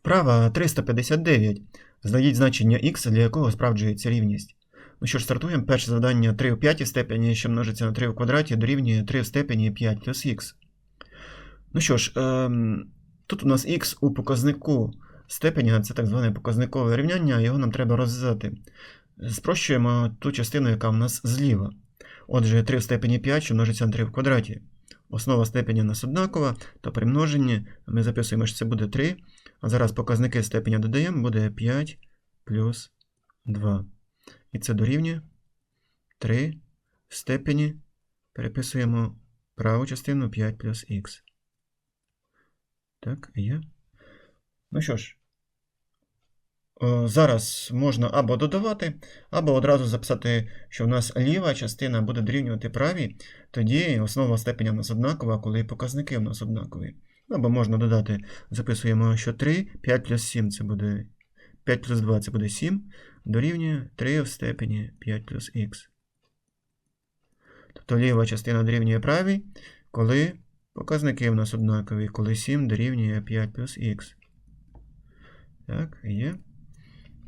Вправа 359. Знайдіть значення х, для якого справджується рівність. Ну що ж, стартуємо. Перше завдання 3 у п'ятій степені, що множиться на 3 у квадраті, дорівнює 3 в степені 5 плюс х. Ну що ж, ем, тут у нас х у показнику степеня, це так зване показникове рівняння, його нам треба розв'язати. Спрощуємо ту частину, яка в нас зліва. Отже, 3 в степені 5, що множиться на 3 в квадраті. Основа степеня у нас однакова, то при множенні ми записуємо, що це буде 3. А зараз показники степеня додаємо, буде 5 плюс 2. І це дорівнює 3 в степені. Переписуємо праву частину 5 плюс х. Так, є. Ну що ж, зараз можна або додавати, або одразу записати, що в нас ліва частина буде дорівнювати правій, тоді основа степеня в нас однакова, коли показники в нас однакові. Або можна додати, записуємо, що 3, 5 плюс 7 це буде 5 плюс 2 це буде 7, дорівнює 3 в степені 5 плюс х. Тобто ліва частина дорівнює правій, коли показники в нас однакові, коли 7 дорівнює 5 плюс х. Так, є.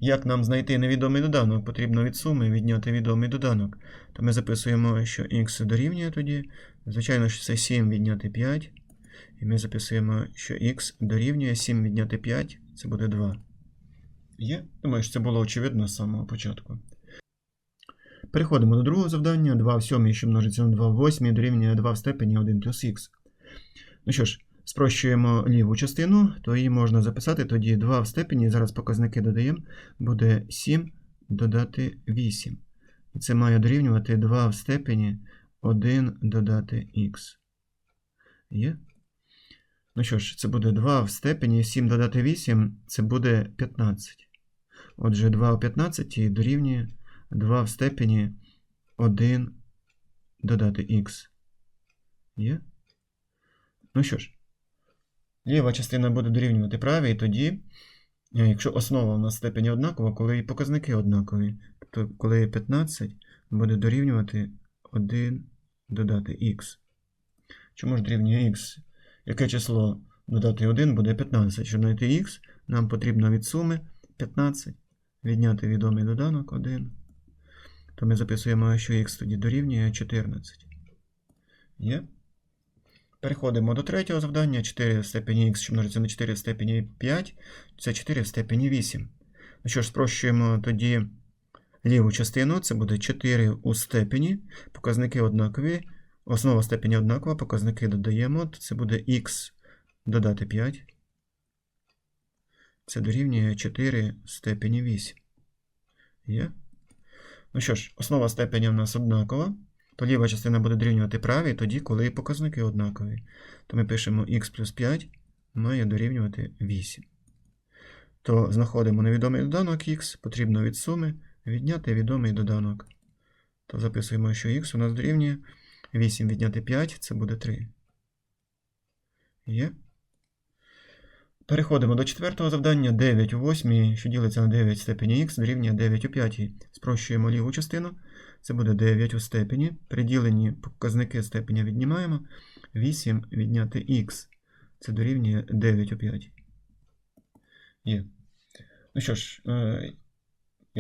Як нам знайти невідомий доданок? Потрібно від суми відняти відомий доданок. То ми записуємо, що х дорівнює тоді. Звичайно, що це 7 відняти 5. І ми записуємо, що х дорівнює 7 відняти 5, це буде 2. Є? Думаю, що це було очевидно з самого початку. Переходимо до другого завдання. 2 в 7, що множиться на 2 в 8, дорівнює 2 в степені 1 плюс х. Ну що ж, спрощуємо ліву частину, то її можна записати тоді 2 в степені, зараз показники додаємо, буде 7 додати 8. І це має дорівнювати 2 в степені 1 додати х. Є? Ну що ж, це буде 2 в степені 7 додати 8, це буде 15. Отже, 2 в 15 дорівнює 2 в степені 1 додати х. Є? Ну що ж, ліва частина буде дорівнювати правій, тоді, е, якщо основа у нас степені однакова, коли і показники однакові, то коли 15 буде дорівнювати 1 додати х. Чому ж дорівнює х? Яке число додати 1 буде 15. Щоб знайти х, нам потрібно від суми 15 відняти відомий доданок 1. То ми записуємо, що х тоді дорівнює 14. Є? Переходимо до третього завдання. 4 в степені х, що множиться на 4 в степені 5, це 4 в степені 8. Ну що ж, спрощуємо тоді ліву частину, це буде 4 у степені, показники однакові. Основа степені однакова, показники додаємо, то це буде х додати 5. Це дорівнює 4 в степені 8. Є? Ну що ж, основа степені в нас однакова, то ліва частина буде дорівнювати правій, тоді, коли показники однакові. То ми пишемо х плюс 5 має дорівнювати 8. То знаходимо невідомий доданок х, потрібно від суми відняти відомий доданок. То записуємо, що х у нас дорівнює 8 відняти 5, це буде 3. Є. Переходимо до четвертого завдання. 9 у 8, що ділиться на 9 в степені х, дорівнює 9 у 5. Спрощуємо ліву частину. Це буде 9 у степені. Приділені показники степеня віднімаємо. 8 відняти х. Це дорівнює 9 у 5. Є. Ну що ж, е,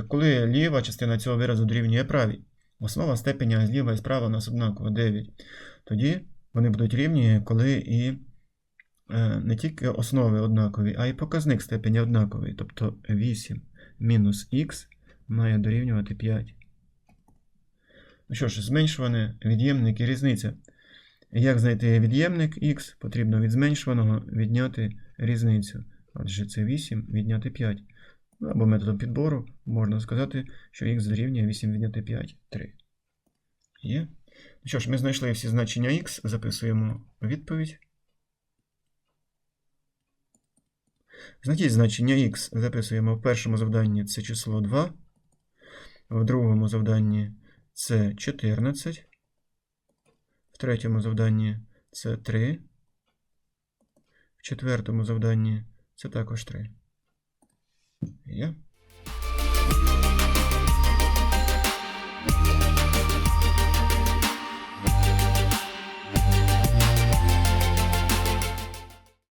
коли ліва частина цього виразу дорівнює правій, основа степеня зліва і справа у нас однаково 9. Тоді вони будуть рівні, коли і е, не тільки основи однакові, а й показник степеня однаковий. Тобто 8 мінус х має дорівнювати 5. Ну що ж, зменшуване від'ємник і різниця. Як знайти від'ємник х, потрібно від зменшуваного відняти різницю. Отже, це 8 відняти 5. Або методом підбору можна сказати, що х дорівнює 8 відняти 5 3. Є. Ну що ж, ми знайшли всі значення х, записуємо відповідь. Знайдіть значення х записуємо в першому завданні це число 2, в другому завданні це 14, в третьому завданні це 3, в четвертому завданні це також 3. Є.